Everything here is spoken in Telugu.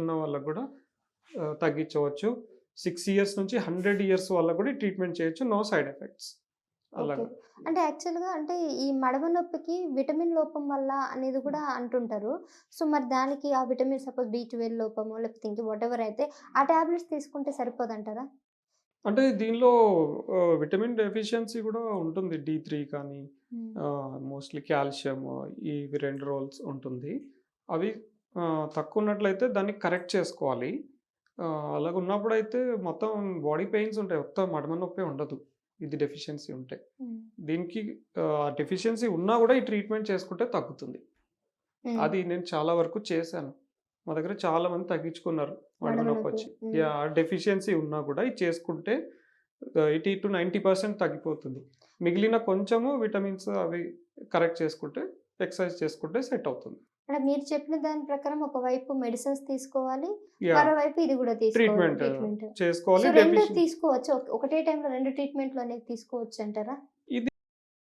ఉన్న వాళ్ళకు కూడా తగ్గించవచ్చు. సిక్స్ ఇయర్స్ నుంచి హండ్రెడ్ ఇయర్స్ వాళ్ళకు కూడా ట్రీట్మెంట్ చేయొచ్చు. నో సైడ్ ఎఫెక్ట్స్ అలాగా. అంటే యాక్చువల్గా అంటే ఈ మడమ నొప్పికి విటమిన్ లోపం వల్ల అనేది కూడా అంటుంటారు. సో మరి దానికి ఆ విటమిన్ సపోజ్ బీ ట్వెల్వ్ లోపమో లేకపోతే ఇంక వాట్ ఎవర్ అయితే ఆ టాబ్లెట్స్ తీసుకుంటే సరిపోదంటారా? అంటే దీనిలో విటమిన్ డెఫిషియన్సీ కూడా ఉంటుంది. డి త్రీ కానీ మోస్ట్లీ కాల్షియం ఇవి రెండు రోల్స్ ఉంటుంది. అవి తక్కువ ఉన్నట్లయితే దాన్ని కరెక్ట్ చేసుకోవాలి. అలాగ ఉన్నప్పుడు అయితే మొత్తం బాడీ పెయిన్స్ ఉంటాయి. మొత్తం మడమ నొప్పి ఉండదు. ఇది డెఫిషియన్సీ ఉంటే. దీనికి డెఫిషియన్సీ ఉన్నా కూడా ఈ ట్రీట్మెంట్ చేసుకుంటే తగ్గుతుంది. అది నేను చాలా వరకు చేశాను. మా దగ్గర చాలా మంది తగ్గించుకున్నారు మడమ నొప్పి. వచ్చి. డెఫిషియన్సీ ఉన్నా కూడా ఇది చేసుకుంటే ఎయిటీ టు నైంటీ పర్సెంట్ తగ్గిపోతుంది. మిగిలిన కొంచెము విటమిన్స్ అవి కరెక్ట్ చేసుకుంటే ఎక్సర్సైజ్ చేసుకుంటే సెట్ అవుతుంది. అంటే మీరు చెప్పిన దాని ప్రకారం ఒకవైపు మెడిసిన్స్ తీసుకోవాలి మరోవైపు ఇది కూడా తీసుకోవాలి ట్రీట్మెంట్ చేసుకోవాలి రెండు డెఫిషియన్ తీసుకోవచ్చు. ఒక- ఒకటే టైంలో రెండు ట్రీట్మెంట్లు అనేది తీసుకోవచ్చు అంటారా?